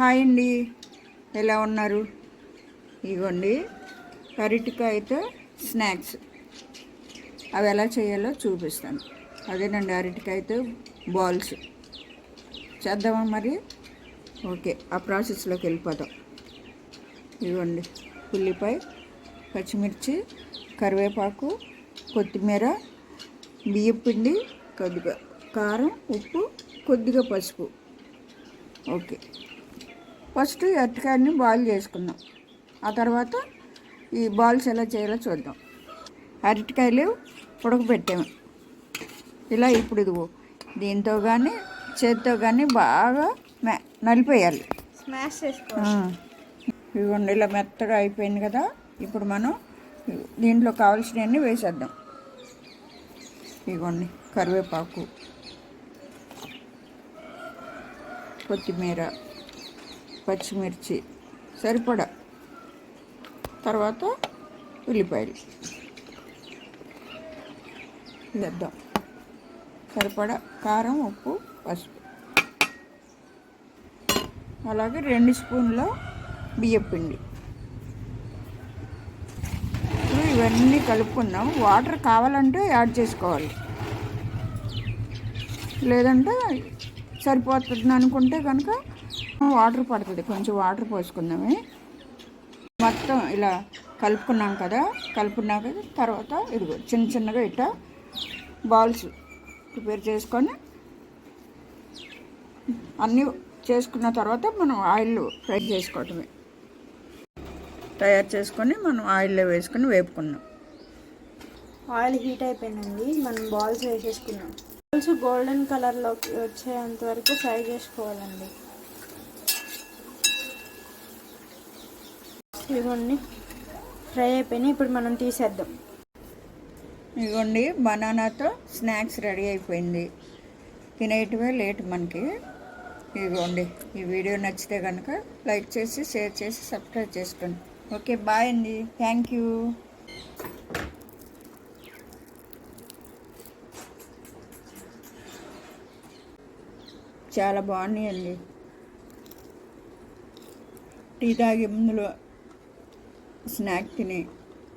Hi అండి. ఎలా ఉన్నారు? ఇవ్వండి అరటికాయతో స్నాక్స్. అవి ఎలా చేయాలో చూపిస్తాను. అదేనండి అరటికాయతో బాల్స్. చేద్దామా మరి? ఓకే ఆ ప్రాసెస్లోకి వెళ్ళిపోదాం. ఇవ్వండి ఉల్లిపాయ పచ్చిమిర్చి కరివేపాకు కొత్తిమీర బియ్యం పిండి కొద్దిగా కారం ఉప్పు కొద్దిగా పసుపు. ఓకే. ఫస్ట్ అరటికాయని బాయిల్ చేసుకుందాం. ఆ తర్వాత ఈ బాల్స్ ఎలా చేయాలో చూద్దాం. అరటికాయలు ఉడకబెట్టాము ఇలా ఇప్పుడు ఇదిగో దీంతో కానీ చేత్తో కానీ బాగా మె నలిపేయాలి. స్మాష్ ఇదిగోండి ఇలా మెత్తగా అయిపోయింది కదా. ఇప్పుడు మనం దీంట్లో కావాల్సినవన్నీ వేసేద్దాం. ఇదిగోండి కరివేపాకు కొత్తిమీర పచ్చిమిర్చి సరిపడా తర్వాత ఉల్లిపాయలు. వేద్దాం సరిపడా కారం ఉప్పు పసుపు. అలాగే రెండు స్పూన్ల బియ్యపిండి ఇప్పుడు ఇవన్నీ కలుపుకుందాం. వాటర్ కావాలంటే యాడ్ చేసుకోవాలి. లేదంటే సరిపోతుంది అనుకుంటే కనుక వాటర్ పడుతుంది కొంచెం వాటర్ పోసుకుందామే. మొత్తం ఇలా కలుపుకున్నాం కదా కలుపుకున్నాక తర్వాత ఇదిగో చిన్న చిన్నగా ఇట్ట బాల్స్ ప్రిపేర్ చేసుకొని అన్నీ చేసుకున్న తర్వాత మనం ఆయిల్ ఫ్రై చేసుకోవటమే. తయారు చేసుకొని మనం ఆయిల్లో వేసుకొని వేపుకున్నాం. ఆయిల్ హీట్ అయిపోయిందండి మనం బాల్స్ వేసేసుకున్నాం. బాల్స్ గోల్డెన్ కలర్లోకి వచ్చేంత వరకు ఫ్రై చేసుకోవాలండి. ఇదిగోండి ఫ్రై అయిపోయినాయి. ఇప్పుడు మనం తీసేద్దాం. ఇదిగోండి బనానాతో స్నాక్స్ రెడీ అయిపోయింది. తినేటివే లేట్ మనకి. ఇదిగోండి ఈ వీడియో నచ్చితే కనుక లైక్ చేసి షేర్ చేసి సబ్స్క్రైబ్ చేసుకోండి. ఓకే బాయ్ అండి. Thank you. చాలా బాగున్నాయండి. టీ తాగే ముందులో స్నాక్ తిని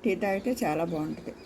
టీ తాగితే చాలా బాగుంటుంది.